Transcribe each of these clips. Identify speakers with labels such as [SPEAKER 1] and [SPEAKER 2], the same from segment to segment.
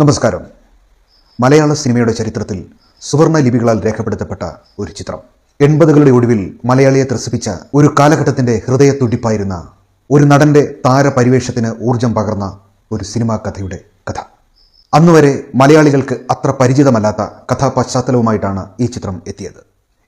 [SPEAKER 1] നമസ്കാരം. മലയാള സിനിമയുടെ ചരിത്രത്തിൽ സുവർണ ലിപികളാൽ രേഖപ്പെടുത്തപ്പെട്ട ഒരു ചിത്രം. എൺപതുകളുടെ ഒടുവിൽ മലയാളിയെ ത്രസിപ്പിച്ച ഒരു കാലഘട്ടത്തിന്റെ ഹൃദയത്തുടിപ്പായിരുന്ന ഒരു നടന്റെ താരപരിവേഷത്തിന് ഊർജം പകർന്ന ഒരു സിനിമാ കഥയുടെ കഥ. അന്നുവരെ മലയാളികൾക്ക് അത്ര പരിചിതമല്ലാത്ത കഥാപശ്ചാത്തലവുമായിട്ടാണ് ഈ ചിത്രം എത്തിയത്.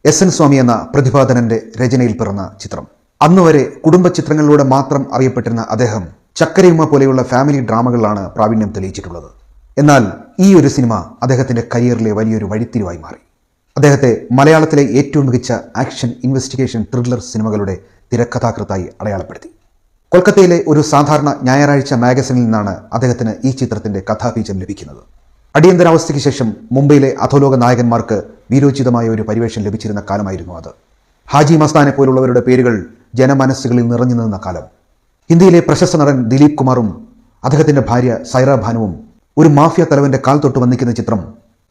[SPEAKER 1] എസ് എൻ സ്വാമി എന്ന പ്രതിഭാധനന്റെ രചനയിൽ പിറന്ന ചിത്രം. അന്നുവരെ കുടുംബ ചിത്രങ്ങളിലൂടെ മാത്രം അറിയപ്പെട്ടിരുന്ന അദ്ദേഹം ചക്കരയുമ്മ പോലെയുള്ള ഫാമിലി ഡ്രാമകളിലാണ് പ്രാവീണ്യം തെളിയിച്ചിട്ടുള്ളത്. എന്നാൽ ഈ ഒരു സിനിമ അദ്ദേഹത്തിന്റെ കരിയറിലെ വലിയൊരു വഴിത്തിരിവായി മാറി. അദ്ദേഹത്തെ മലയാളത്തിലെ ഏറ്റവും മികച്ച ആക്ഷൻ ഇൻവെസ്റ്റിഗേഷൻ ത്രില്ലർ സിനിമകളുടെ തിരക്കഥാകൃത്തായി അടയാളപ്പെടുത്തി. കൊൽക്കത്തയിലെ ഒരു സാധാരണ ഞായറാഴ്ച മാഗസിനിൽ നിന്നാണ് അദ്ദേഹത്തിന് ഈ ചിത്രത്തിന്റെ കഥാബീജം ലഭിക്കുന്നത്. അടിയന്തരാവസ്ഥയ്ക്ക് ശേഷം മുംബൈയിലെ അധോലോക നായകന്മാർക്ക് വീരോചിതമായ ഒരു പരിവേഷം ലഭിച്ചിരുന്ന കാലമായിരുന്നു അത്. ഹാജി മസ്താനെ പോലുള്ളവരുടെ പേരുകൾ ജനമനസ്സുകളിൽ നിറഞ്ഞു നിന്ന കാലം. ഹിന്ദിയിലെ പ്രശസ്ത നടൻ ദിലീപ് കുമാറും അദ്ദേഹത്തിന്റെ ഭാര്യ സൈറ ഭാനുവും ഒരു മാഫിയ തലവന്റെ കാൽ തൊട്ട് വന്നിക്കുന്ന ചിത്രം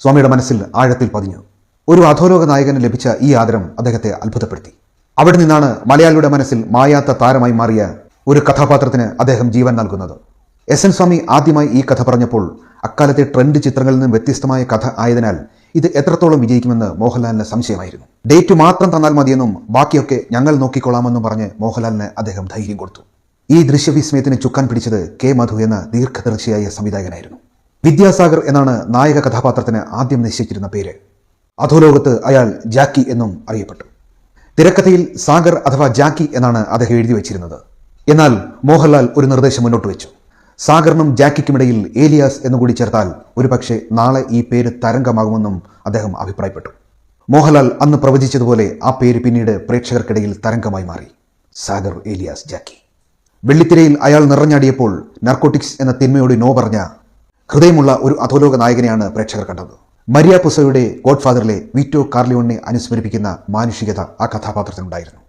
[SPEAKER 1] സ്വാമിയുടെ മനസ്സിൽ ആഴത്തിൽ പതിഞ്ഞു. ഒരു അധോലോക നായകന് ലഭിച്ച ഈ ആദരം അദ്ദേഹത്തെ അത്ഭുതപ്പെടുത്തി. അവിടെ നിന്നാണ് മലയാളിയുടെ മനസ്സിൽ മായാത്ത താരമായി മാറിയ ഒരു കഥാപാത്രത്തിന് അദ്ദേഹം ജീവൻ നൽകുന്നത്. എസ് എൻ സ്വാമി ആദ്യമായി ഈ കഥ പറഞ്ഞപ്പോൾ അക്കാലത്തെ ട്രെൻഡ് ചിത്രങ്ങളിൽ നിന്നും വ്യത്യസ്തമായ കഥ ആയതിനാൽ ഇത് എത്രത്തോളം വിജയിക്കുമെന്ന് മോഹൻലാലിന് സംശയമായിരുന്നു. ഡേറ്റ് മാത്രം തന്നാൽ മതിയെന്നും ബാക്കിയൊക്കെ ഞങ്ങൾ നോക്കിക്കൊള്ളാമെന്നും പറഞ്ഞ് മോഹൻലാലിന് അദ്ദേഹം ധൈര്യം കൊടുത്തു. ഈ ദൃശ്യവിസ്മയത്തിന് ചുക്കാൻ പിടിച്ചത് കെ മധു എന്ന ദീർഘദർശിയായ സംവിധായകനായിരുന്നു. വിദ്യാസാഗർ എന്നാണ് നായക കഥാപാത്രത്തിന് ആദ്യം നിശ്ചയിച്ചിരുന്ന പേര്. അധോലോകത്ത് അയാൾ ജാക്കി എന്നും അറിയപ്പെട്ടു. തിരക്കഥയിൽ സാഗർ അഥവാ ജാക്കി എന്നാണ് അദ്ദേഹം എഴുതി വെച്ചിരുന്നത്. എന്നാൽ മോഹൻലാൽ ഒരു നിർദ്ദേശം മുന്നോട്ട് വെച്ചു. സാഗറിനും ജാക്കിക്കുമിടയിൽ ഏലിയാസ് എന്നുകൂടി ചേർത്താൽ ഒരുപക്ഷെ നാളെ ഈ പേര് തരംഗമാകുമെന്നും അദ്ദേഹം അഭിപ്രായപ്പെട്ടു. മോഹൻലാൽ അന്ന് പ്രവചിച്ചതുപോലെ ആ പേര് പിന്നീട് പ്രേക്ഷകർക്കിടയിൽ തരംഗമായി മാറി. സാഗർ ഏലിയാസ് ജാക്കി. വെള്ളിത്തിരയിൽ അയാൾ നിറഞ്ഞാടിയപ്പോൾ നർക്കോട്ടിക്സ് എന്ന തിന്മയോട് നോ പറഞ്ഞ ഹൃദയമുള്ള ഒരു അധോലോക നായകനെയാണ് പ്രേക്ഷകർ കണ്ടത്. മരിയ പുസയുടെ ഗോഡ്ഫാദറിലെ വിറ്റോ കാർലിയോണിനെ അനുസ്മരിപ്പിക്കുന്ന മാനുഷികത ആ കഥാപാത്രത്തിനുണ്ടായിരുന്നു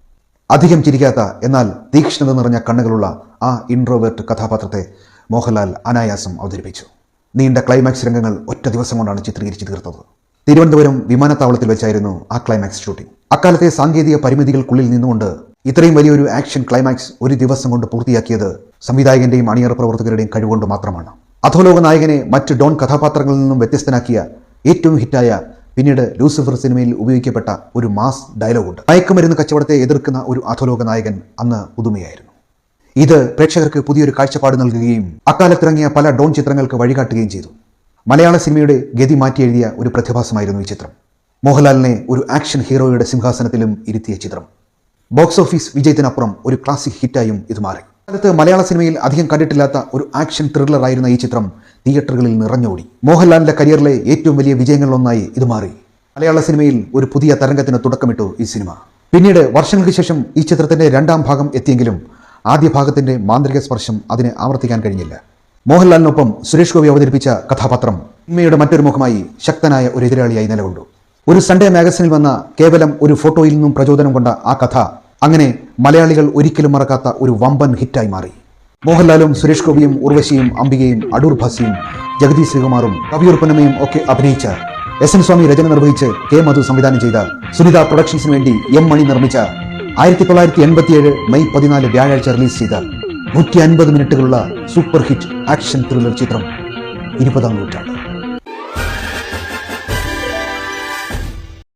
[SPEAKER 1] അധികം ചിരിക്കാത്ത എന്നാൽ തീക്ഷ്ണത നിറഞ്ഞ കണ്ണുകളുള്ള ആ ഇൻട്രോവേർട്ട് കഥാപാത്രത്തെ മോഹൻലാൽ അനായാസം അവതരിപ്പിച്ചു. നീണ്ട ക്ലൈമാക്സ് രംഗങ്ങൾ ഒറ്റ ദിവസം കൊണ്ടാണ് ചിത്രീകരിച്ചു തീർത്തത്. തിരുവനന്തപുരം വിമാനത്താവളത്തിൽ വെച്ചായിരുന്നു ആ ക്ലൈമാക്സ് ഷൂട്ടിംഗ് അക്കാലത്തെ സാങ്കേതിക പരിമിതികൾക്കുള്ളിൽ നിന്നുകൊണ്ട് ഇത്രയും വലിയൊരു ആക്ഷൻ ക്ലൈമാക്സ് ഒരു ദിവസം കൊണ്ട് പൂർത്തിയാക്കിയത് സംവിധായകന്റെയും അണിയറ പ്രവർത്തകരുടെയും കഴിവുകൊണ്ട് മാത്രമാണ്. അധോലോക നായകനെ മറ്റ് ഡോൺ കഥാപാത്രങ്ങളിൽ നിന്നും വ്യത്യസ്തനാക്കിയ ഏറ്റവും ഹിറ്റായ പിന്നീട് ലൂസിഫർ സിനിമയിൽ ഉപയോഗിക്കപ്പെട്ട ഒരു മാസ് ഡയലോഗുണ്ട്. മയക്കുമരുന്ന് കച്ചവടത്തെ എതിർക്കുന്ന ഒരു അധോലോക നായകൻ അന്ന് പുതുമയായിരുന്നു. ഇത് പ്രേക്ഷകർക്ക് പുതിയൊരു കാഴ്ചപ്പാട് നൽകുകയും അക്കാലത്തിറങ്ങിയ പല ഡോൺ ചിത്രങ്ങൾക്ക് വഴികാട്ടുകയും ചെയ്തു. മലയാള സിനിമയുടെ ഗതി മാറ്റി എഴുതിയ ഒരു പ്രതിഭാസമായിരുന്നു ഈ ചിത്രം. മോഹൻലാലിനെ ഒരു ആക്ഷൻ ഹീറോയുടെ സിംഹാസനത്തിലും ഇരുത്തിയ ചിത്രം. ബോക്സ് ഓഫീസ് വിജയത്തിനപ്പുറം ഒരു ക്ലാസിക് ഹിറ്റായും ഇത് മാറി. കാലത്ത് മലയാള സിനിമയിൽ അധികം കണ്ടിട്ടില്ലാത്ത ഒരു ആക്ഷൻ ത്രില്ലർ ആയിരുന്ന ഈ ചിത്രം തിയേറ്ററുകളിൽ നിറഞ്ഞോടി. മോഹൻലാലിന്റെ കരിയറിലെ ഏറ്റവും വലിയ വിജയങ്ങളിലൊന്നായി ഇത് മാറി. മലയാള സിനിമയിൽ ഒരു പുതിയ തരംഗത്തിന് തുടക്കമിട്ടു ഈ സിനിമ. പിന്നീട് വർഷങ്ങൾക്ക് ശേഷം ഈ ചിത്രത്തിന്റെ രണ്ടാം ഭാഗം എത്തിയെങ്കിലും ആദ്യ ഭാഗത്തിന്റെ മാന്ത്രിക സ്പർശം അതിനെ ആവർത്തിക്കാൻ കഴിഞ്ഞില്ല. മോഹൻലാലിനൊപ്പം സുരേഷ് ഗോപി അവതരിപ്പിച്ച കഥാപാത്രം ഉമ്മയുടെ മറ്റൊരു മുഖമായി ശക്തനായ ഒരു എതിരാളിയായി നിലകൊണ്ടു. ഒരു സൺഡേ മാഗസിനിൽ വന്ന കേവലം ഒരു ഫോട്ടോയിൽ നിന്നും പ്രചോദനം കൊണ്ട ആ കഥ അങ്ങനെ മലയാളികൾ ഒരിക്കലും മറക്കാത്ത ഒരു വമ്പൻ ഹിറ്റായി മാറി. മോഹൻലാലും സുരേഷ് ഗോപിയും ഉർവശിയും അംബികയും അടൂർ ഭാസിയും ജഗതി ശ്രീകുമാറും കവിയൂർ പൊന്നമയും ഒക്കെ അഭിനയിച്ച എസ് എൻ സ്വാമി രചന നിർവഹിച്ച് കെ മധു സംവിധാനം ചെയ്ത സുനിത പ്രൊഡക്ഷൻസിന് വേണ്ടി എം മണി നിർമ്മിച്ച ആയിരത്തി തൊള്ളായിരത്തി എൺപത്തിയേഴ് മെയ് പതിനാല് വ്യാഴാഴ്ച റിലീസ് ചെയ്ത നൂറ്റി അൻപത് മിനിറ്റുകളുള്ള സൂപ്പർ ഹിറ്റ് ആക്ഷൻ ത്രില്ലർ ചിത്രം ഇരുപതാം നൂറ്റാണ്ട്.